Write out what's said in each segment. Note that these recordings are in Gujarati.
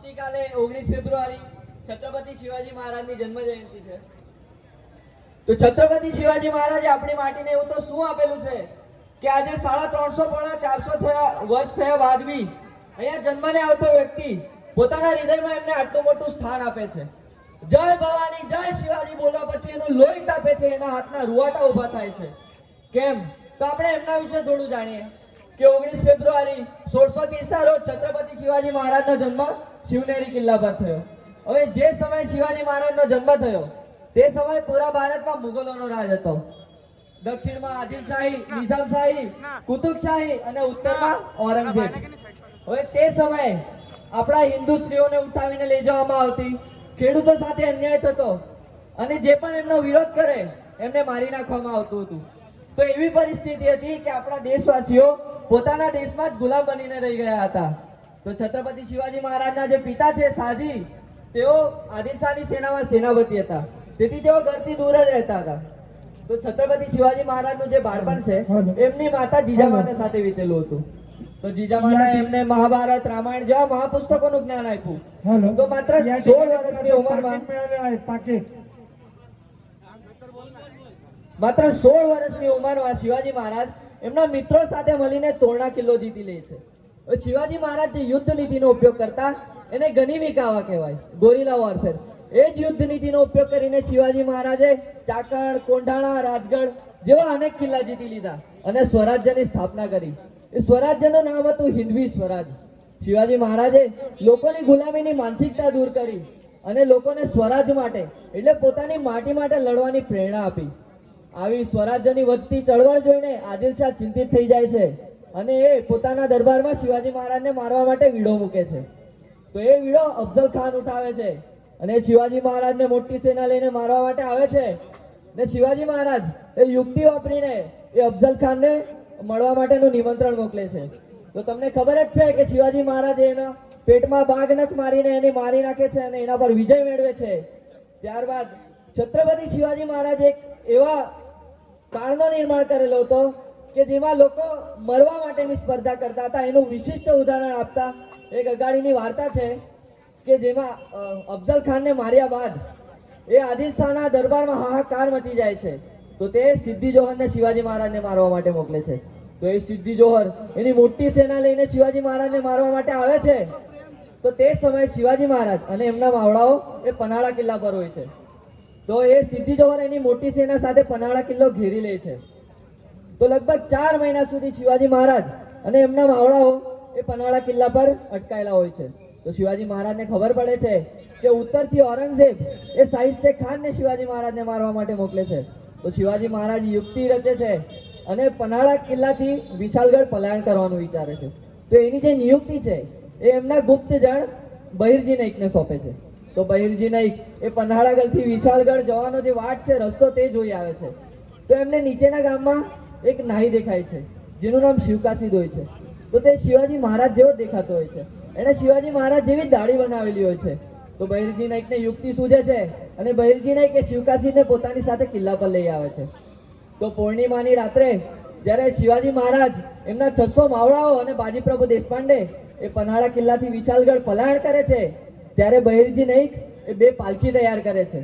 આવતીકાલે ઓગણીસ ફેબ્રુઆરી છત્રપતિ શિવાજી મહારાજની જન્મ જયંતિ છે. તો છત્રપતિ શિવાજી મહારાજે આપણી માટીને એવું તો શું આપેલું છે? કે આજે સાડા ત્રણસો પોણા ચારસો થયા, વર્ષ થયા બાદ બી અહીંયા જન્મને આવતો વ્યક્તિ પોતાના હૃદયમાં એમને આટલું મોટું સ્થાન આપે છે. જય ભવાની, જય શિવાજી બોલવા પછી એનું લોહી તાપે છે, એના હાથના રૂવાટા ઊભા થાય છે. કેમ? તો આપણે એમના વિશે થોડું જાણીએ કે ઓગણીસ ફેબ્રુઆરી સોળસો ત્રીસના રોજ છત્રપતિ શિવાજી મહારાજનો જન્મ શિવનેરી કિલ્લા પર થયો. હવે જે સમય શિવાજી મહારાજનો જન્મ થયો તે સમય પૂરા ભારતમાં મુગલોનો રાજ હતો. દક્ષિણમાં આદિલશાહી નિઝામશાહી કુતુબશાહી અને ઉત્તરમાં ઔરંગઝેબ. હવે તે સમયે આપણા હિન્દુ સ્ત્રીઓને ઉઠાવીને લઈ જવામાં આવતી ખેડૂતો સાથે અન્યાય થતો અને જે પણ એમનો વિરોધ કરે એમને મારી નાખવામાં આવતું હતું. તો એવી પરિસ્થિતિ હતી કે આપણા દેશવાસીઓ પોતાના દેશમાં જ ગુલામ બનીને રહી ગયા હતા. તો છત્રપતિ શિવાજી મહારાજના જે પિતા છે શાહજી તેઓ આદિલશાહની સેનામાં સેનાપતિ હતા. તેથી તેઓ ઘરથી દૂર જ રહેતા હતા. તો છત્રપતિ શિવાજી મહારાજનું જે બાળપણ છે એમની માતા જીજા માતા સાથે વીતેલું હતું. તો જીજા માતા એમને મહાભારત રામાયણ જેવા મહાપુસ્તકોનું જ્ઞાન આપ્યું. તો માત્ર સોળ વર્ષની ઉંમરમાં માત્ર સોળ વર્ષની ઉંમરમાં શિવાજી મહારાજ એમના મિત્રો સાથે મળીને તોરણા કિલ્લો જીતી લે છે. શિવાજી મહારાજ જે યુદ્ધ નીતિનો ઉપયોગ કરતા, એને ગનિમિકાવા કહેવાય, ગોરીલા વોરફેર એ જ યુદ્ધ નીતિનો ઉપયોગ કરીને શિવાજી મહારાજે ચાકણ, કોંઢાણા, રાજગઢ જેવા અનેક કિલ્લા જીતી લીધા અને સ્વરાજ્યની સ્થાપના કરી. એ સ્વરાજ્યનું નામ હતું હિન્દવી સ્વરાજ. શિવાજી મહારાજે લોકોની ગુલામીની માનસિકતા દૂર કરી અને લોકોને સ્વરાજ માટે, એટલે પોતાની માટી માટે લડવાની પ્રેરણા આપી. આવી સ્વરાજ્યની વધતી ચળવળ જોઈને આદિલ શાહ ચિંતિત થઈ જાય છે. અને એ પોતાના દરબારમાં શિવાજી મહારાજને મારવા માટે વીડો મૂકે છે. તો એ વીડો અફઝલ ખાન ઉઠાવે છે અને શિવાજી મહારાજને મોટી સેના લઈને મારવા માટે આવે છે. ને શિવાજી મહારાજ એ યુક્તિ વાપરીને એ અફઝલ ખાનને મળવા માટેનું નિમંત્રણ મોકલે છે. તો તમને ખબર જ છે કે શિવાજી મહારાજ એના પેટમાં બાઘનખ મારીને એને મારી નાખે છે અને એના પર વિજય મેળવે છે. ત્યારબાદ છત્રપતિ શિવાજી મહારાજ એક એવા કાળનો નિર્માણ કરેલો હતો કે જેમાં લોકો મરવા માટેની સ્પર્ધા કરતા હતા. એનું વિશિષ્ટ ઉદાહરણ આપતા એક અગાડીની વાર્તા છે કે જેમાં અફઝલ ખાનને માર્યા બાદ એ આદિલ શાહના દરબારમાં હાહાકાર મચી જાય છે. તો તે સિદ્ધિ જોહરને શિવાજી મહારાજને મારવા માટે મોકલે છે. તો એ સિદ્ધિ જોહર એની મોટી સેના લઈને શિવાજી મહારાજને મારવા માટે આવે છે. તો તે સમયે શિવાજી મહારાજ અને એમના માવડાઓ એ પનાળા કિલ્લા પર હોય છે. તો એ સિદ્ધિ જોહર એની મોટી સેના સાથે પનાળા કિલ્લો ઘેરી લે છે. તો લગભગ ચાર મહિના સુધી શિવાજી મહારાજ અને એમના માવડાઓ એ પનાળા કિલ્લા પર અટકાયેલા હોય છે. તો શિવાજી મહારાજને ખબર પડે છે કે ઉત્તરથી ઔરંગઝેબ એ શાહિસ્તે ખાનને શિવાજી મહારાજને મારવા માટે મોકલે છે. તો શિવાજી મહારાજ યુક્તિ રચે છે અને પનાળા કિલ્લાથી વિશાલગઢ પલાયન કરવાનું વિચારે છે. તો એની જે નિયુક્તિ છે એ એમના ગુપ્તજન બહિરજી નાઈકને સોંપે છે. તો બહિરજી નાઈક એ પન્હાળાગઢથી વિશાલગઢ જવાનો જે વાટ છે રસ્તો તે જોઈ આવે છે. તો એમને નીચેના ગામમાં એક નાહી દેખાય છે, જેનું નામ શિવકાશી હોય છે. તો તે શિવાજી મહારાજ જેવો દેખાતો હોય છે. એણે શિવાજી મહારાજ જેવી દાઢી બનાવેલી હોય છે. તો બહિરજી નાઈકને યુક્તિ સૂઝે છે અને બહિરજી નાઈક એ શિવકાશીને પોતાની સાથે કિલ્લા પર લઈ આવે છે. તો પૂર્ણિમાની રાત્રે જ્યારે શિવાજી મહારાજ એમના છસો માવડાઓ અને બાજીપ્રભુ દેશપાંડે એ પન્હાળા કિલ્લાથી વિશાલગઢ પલાયણ કરે છે, ત્યારે બહિરજી નાઈક એ બે પાલખી તૈયાર કરે છે.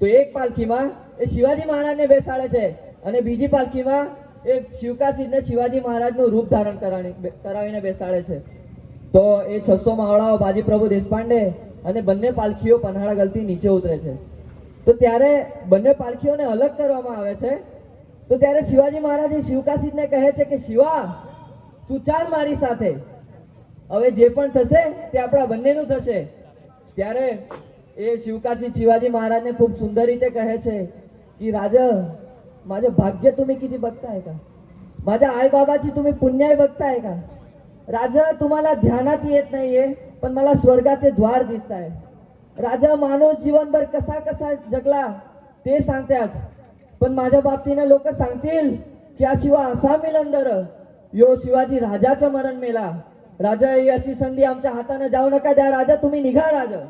તો એક પાલખીમાં એ શિવાજી મહારાજને બેસાડે છે અને બીજી પાલખીમાં એ શિવકાસિંહને શિવાજી મહારાજનું રૂપ ધારણ કરાવી કરાવીને બેસાડે છે. તો એ છસો માવડાઓ બાજીપ્રભુ દેશપાંડે અને બંને પાલખીઓ પન્હાળા ગલતી નીચે ઉતરે છે. તો ત્યારે બંને પાલખીઓને અલગ કરવામાં આવે છે. તો ત્યારે શિવાજી મહારાજ મહારાજે શિવકાસિંહને કહે છે કે, શિવા, તું ચાલ મારી સાથે. હવે જે પણ થશે તે આપણા બંનેનું થશે. ત્યારે એ શિવકાશી શિવાજી મહારાજને ખૂબ સુંદર રીતે કહે છે કે, રાજા माझे भाग्य तुम्ही किती बघताय का? माझ्या आईबाबाची तुम्ही पुण्याय बघताय का? राजा तुम्हाला ध्यानात येत नाहीये पण मला स्वर्गाचे द्वार दिसत आहे राजा मानव जीवनभर कसा कसा जगला ते सांगतात. पण माझ्या बाबतीने लोक सांगतील की हा शिवा असा मिलंदर यो शिवाजी राजाचं मरण मेला. राजा ही अशी संधी आमच्या हाताने जाऊ नका द्या. राजा तुम्ही निघा राजा.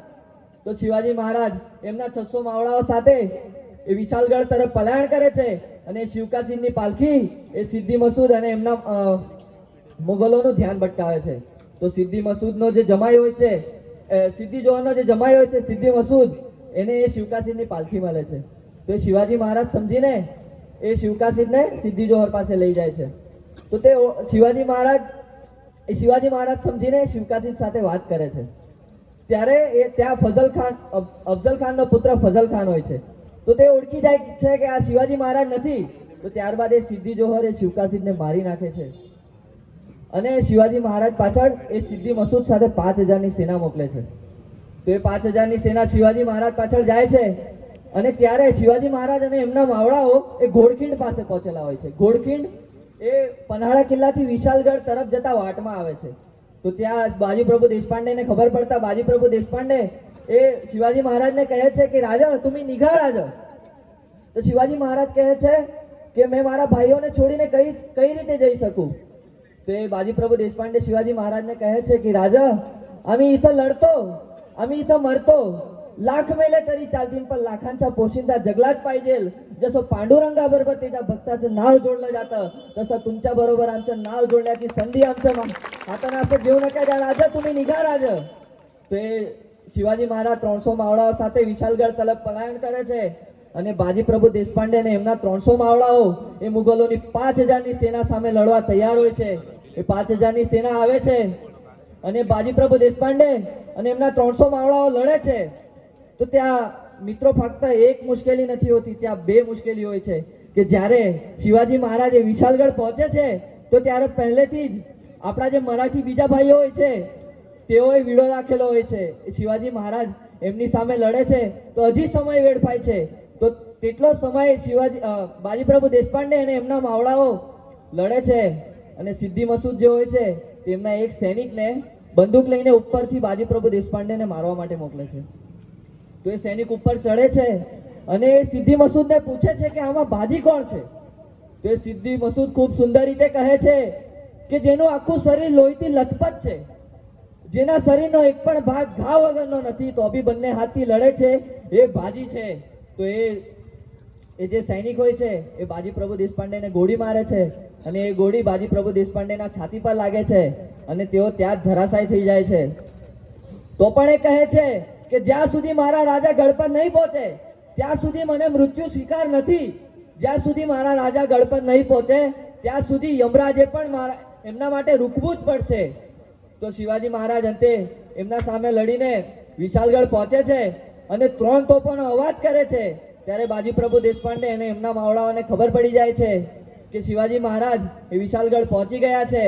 तो शिवाजी महाराज एमना छस्सो मावळा साधे. એ વિશાલગઢ તરફ પલાયણ કરે છે અને શિવકાસિંહની પાલખી એ સિદ્ધિ મસૂદ અને એમના મુગલોનું ધ્યાન ભટકાવે છે. તો સિદ્ધિ મસૂદનો જે જમાઈ હોય છે સિદ્ધિ જોવાનો જે જમાઈ હોય છે, સિદ્ધિ મસૂદ, એને એ શિવકાસિંહની પાલખી મળે છે. તો એ શિવાજી મહારાજ સમજીને એ શિવકાસિંહને સિદ્ધિ જોહર પાસે લઈ જાય છે. તો તે શિવાજી મહારાજ, એ શિવાજી મહારાજ સમજીને શિવકાશી સાથે વાત કરે છે. ત્યારે એ, ત્યાં ફઝલ ખાન અફઝલ ખાનનો પુત્ર ફઝલ ખાન હોય છે. તો તે ઓળખી જાય છે કે આ શિવાજી મહારાજ નથી. તો ત્યારબાદ એ સિદ્ધિ જોહર એ શિવકાશીને મારી નાખે છે. અને શિવાજી મહારાજ પાછળ એ સિદ્ધિ મસૂદ સાથે પાંચ હજારની સેના મોકલે છે. તો એ પાંચ હજારની સેના શિવાજી મહારાજ પાછળ જાય છે. અને ત્યારે શિવાજી મહારાજ અને એમના માવડાઓ એ ઘોડખીંડ પાસે પહોંચેલા હોય છે. ઘોડખીંડ એ પન્હાળા કિલ્લાથી વિશાલગઢ તરફ જતા વાટમાં આવે છે. તો ત્યાં બાજીપ્રભુ દેશપાંડેને ખબર પડતા બાજીપ્રભુ દેશપાંડે એ શિવાજી મહારાજને કહે છે કે, રાજા તમે નિઘા રાજા. તો શિવાજી મહારાજ કહે છે કે, મેં મારા ભાઈઓને છોડીને કઈ કઈ રીતે જઈ શકું? તો એ બાજીપ્રભુ દેશપાંડે શિવાજી મહારાજને કહે છે કે, રાજા, અમે ઇથા લડતો, અમે ઇથા મરતો लाख मेले तरी चालतील पण लाखांचा पोशिंदा जगलाच पाहिजे जसं पांडुरंगाबरोबर त्याच्या भक्ताचं नाव जोडलं जातं तसं तुमच्या बरोबर आमचं नाव जोडण्याची संधी आमच्या मा- हातानं असं देऊ नका द्या राजा तुम्ही निघा राजा તો એ શિવાજી મહારાજ ત્રણસો માવડાઓ સાથે વિશાલગઢ તરફ પલાયન કરે છે અને બાજીપ્રભુ દેશપાંડે અને એમના ત્રણસો માવડાઓ એ મુગલોની પાંચ હજારની સેના સામે લડવા તૈયાર હોય છે એ પાંચ હજારની સેના આવે છે અને બાજીપ્રભુ દેશપાંડે અને એમના ત્રણસો માવડાઓ લડે છે તો ત્યાં મિત્રો ફક્ત એક મુશ્કેલી નથી હોતી, ત્યાં બે મુશ્કેલી હોય છે. કે જ્યારે શિવાજી મહારાજ એ વિશાલગઢ પહોંચે છે, તો ત્યારે પહેલેથી જ આપણા જે મરાઠી બીજા ભાઈઓ હોય છે, તેઓએ વીડો રાખેલો હોય છે. શિવાજી મહારાજ એમની સામે લડે છે, તો હજી સમય વેડફાય છે. તો તેટલો સમય શિવાજી બાજીપ્રભુ દેશપાંડે અને એમના માવડાઓ લડે છે અને સિદ્ધિ મસૂદ જે હોય છે, તેમના એક સૈનિકને બંદૂક લઈને ઉપરથી બાજીપ્રભુ દેશપાંડેને મારવા માટે મોકલે છે. તો એ સૈનિક ઉપર ચડે છે અને એ સિદ્ધિ મસૂદને પૂછે છે કે આમાં બાજી કોણ છે? તો એ સિદ્ધિ મસૂદ ખૂબ સુંદર રીતે કહે છે કે જેનું આખું શરીર લોહીથી લથપથ છે. જેના શરીરનો એક પણ ભાગ ઘા વગરનો નથી, તો બી બંને હાથથી લડે છે. એ બાજી છે. તો એ એ જે સૈનિક હોય છે, એ બાજી પ્રભુ દેશપાંડેને ગોળી મારે છે અને એ ગોળી બાજી પ્રભુ દેશપાંડેના છાતી પર લાગે છે અને તેઓ ત્યાં જ ધરાશાય થઈ જાય છે. તો પણ એ કહે છે કે જ્યાં સુધી મારા રાજા ગઢ પર નહીં પહોંચે, ત્યાં સુધી મને મૃત્યુ સ્વીકાર નથી. જ્યાં સુધી મારા રાજા ગઢ પર નહીં પહોંચે, ત્યાં સુધી યમરાજે પણ મારા એમના માટે રૂકવું જ પડશે. તો શિવાજી મહારાજ અંતે એમના સામે લડીને વિશાલગઢ પહોંચે છે અને ત્રણ તોપોનો અવાજ કરે છે. ત્યારે બાજીપ્રભુ દેશપાંડે અને એમના માવડાઓને ખબર પડી જાય છે કે શિવાજી મહારાજ એ વિશાલગઢ પહોંચી ગયા છે.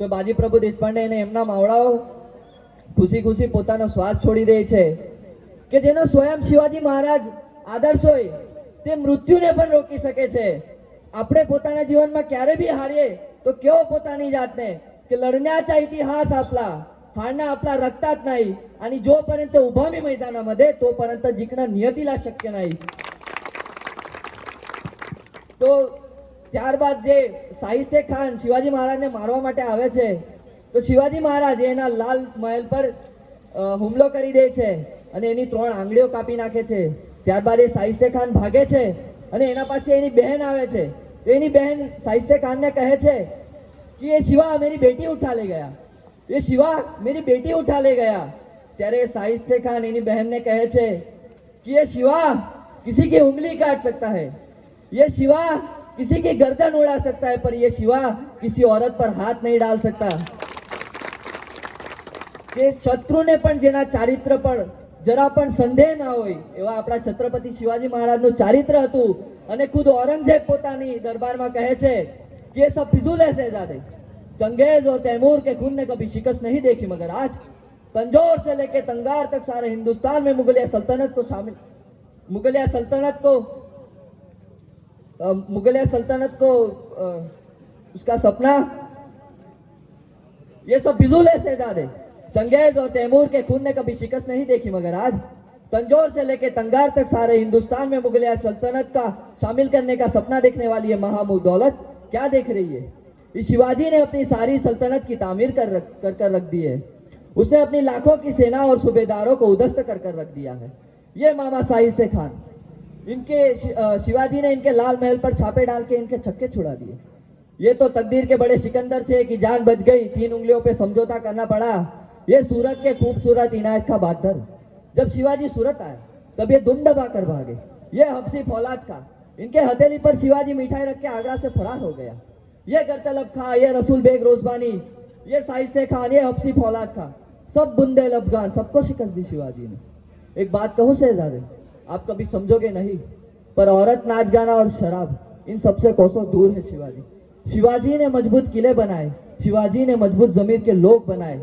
તો બાજીપ્રભુ દેશપાંડે અને એમના માવડાઓ ખુશી ખુશી પોતાનો શ્વાસ છોડી દે છે. કે જેનો સ્વયં શિવાજી મહારાજ આદર્શ હોય, તે મૃત્યુને પણ રોકી શકે છે. આપણે પોતાના જીવનમાં ક્યારે બી હારીએ, તો કેવો પોતાની જાતને? કે લડण्याचा इतिहास आपला हारणं आपला रक्तात नाही आणि जोपर्यंत उभा मी मैदानामध्ये तोपर्यंत જીકણા નિયતિલા શક્ય નહીં. તો ત્યારબાદ જે સાહિસ્તે ખાન શિવાજી મહારાજને મારવા માટે આવે છે તો શિવાજી મહારાજ એના લાલ મહેલ પર અ, હુમલો કરી દે છે અને એની ત્રણ આંગળીઓ કાપી નાખે છે ત્યારબાદ એ સાહિસ્તે ખાન ભાગે છે અને એના પાસે એની બહેન આવે છે તો એની બહેન સાહિસ્તે ખાનને કહે છે कि ये शिवा मेरी बेटी उठा ले गया ये शिवा मेरी बेटी उठा ले गया ત્યારે સાહિસ્તે ખાન એની બહેનને કહે છે कि ये शिवा किसी की उंगली काट सकता है ये शिवा किसी की गर्दन उड़ा सकता है पर ये शिवा किसी औरत पर हाथ नहीं डाल सकता કે શત્રુને પણ જેના ચારિત્ર પર જરા પણ સંદેહ ના હોય એવા આપણા છત્રપતિ શિવાજી મહારાજનું ચારિત્ર હતું અને ખુદ ઔરંગઝેબ પોતાની દરબારમાં કહે છે कि ये सब फिजूल है शहजादे चंगेज और तैमूर के खून ने कभी शिकस्त नहीं देखी मगर आज तंजौर से लेके तंगार तक सारे हिंदुस्तान में मुगलिया सल्तनत को शामिल मुगलिया सल्तनत को अ, मुगलिया सल्तनत को अ, उसका सपना ये सब फिजूल है शहजादे चंगेज और तैमूर के खून ने कभी शिकस्त नहीं देखी, मगर आज तंजोर से लेकर तंगार तक सारे हिंदुस्तान में मुगलिया सल्तनत का शामिल करने का सपना देखने वाली ये महामूद दौलत क्या देख रही है? शिवाजी ने अपनी सारी सल्तनत की तामीर कर रख, कर कर रख दी है। उसने अपनी लाखों की सेना और सूबेदारों को उदस्त कर कर रख दिया है। ये मामा साहिस्ते खान। इनके शिवाजी ने इनके लाल महल पर छापे डाल के इनके छक्के छुड़ा दिए। ये तो तकदीर के बड़े सिकंदर थे कि जान बच गई, तीन उंगलियों पे समझौता करना पड़ा। ये सूरत के खूबसूरत इनायत का बादर। जब शिवाजी सूरत आए, तब ये दुम दबा कर भागे। ये हफ्सी फौलाद का। इनके हथेली पर शिवाजी मिठाई रख के आगरा से फरार हो गया। ये गरतलब खा, ये रसूल बेग रोजबानी, ये साइस्ते खान, ये हफ्सी फौलाद का। सब बुंदे अफगान सबको शिकस्त दी शिवाजी ने। एक बात कहूँ, शहजादे, आप कभी समझोगे नहीं, पर औरत नाच गाना और शराब, इन सबसे कोसों दूर है शिवाजी। शिवाजी ने मज़बूत किले बनाए, शिवाजी ने मज़बूत जमीर के लोग बनाए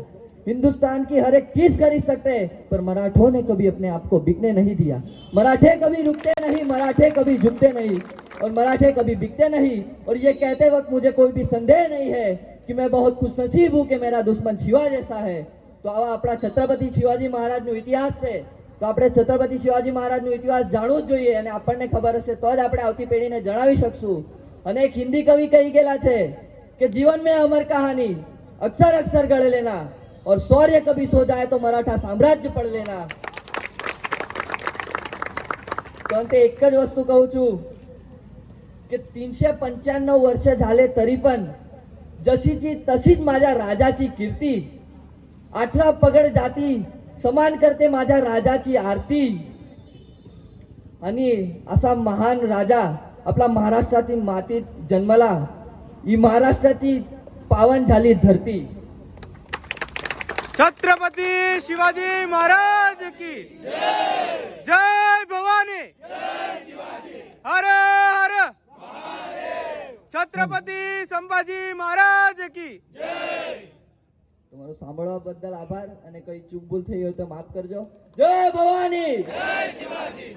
हिंदुस्तान की हर एक चीज खरीद सकते हैं पर मराठों ने कभी अपने आप को बिकने नहीं दिया मराठे कभी रुकते नहीं मराठे कभी झुकते नहीं और मराठे कभी बिकते नहीं और ये कहते वक्त मुझे कोई भी संदेह नहीं है कि मैं बहुत खुशनसीब हूं कि मेरा दुश्मन शिवा जैसा है તો આવા આપણા છત્રપતિ શિવાજી મહારાજનો ઇતિહાસ છે તો આપણે છત્રપતિ શિવાજી મહારાજનો ઇતિહાસ જાણવું જ જોઈએ અને આપણને ખબર હશે તો જ આપણે આવતી પેઢીને જણાવી શકશું અને એક હિન્દી કવિ કહી ગયેલા છે કે જીવન में अमर कहानी अक्सर अक्सर गढ़ लेना और सौर्य कभी सो जाए तो मराठा साम्राज्य पड लेना। पण ते एकच वस्तू कहू चू की तीनशे पंच्याण्णव वर्ष झाले तरी पण जशीची तशीच माझ्या राजाची कीर्ती अठरा पगड जाती समान करते माझ्या राजाची आरती. आणि असा महान राजा आपला महाराष्ट्रातील मातीत जन्मला. ही महाराष्ट्राची पावन झाली धरती. છત્રપતિ શિવાજી મહારાજ કી જય. ભવાની. હર હર. છત્રપતિ સંભાજી મહારાજ કી તમારો સાંભળવા બદલ આભાર અને કઈ ચૂક ભૂલ થઈ હોય તો માફ કરજો. જય ભવાની. જય શિવાજી.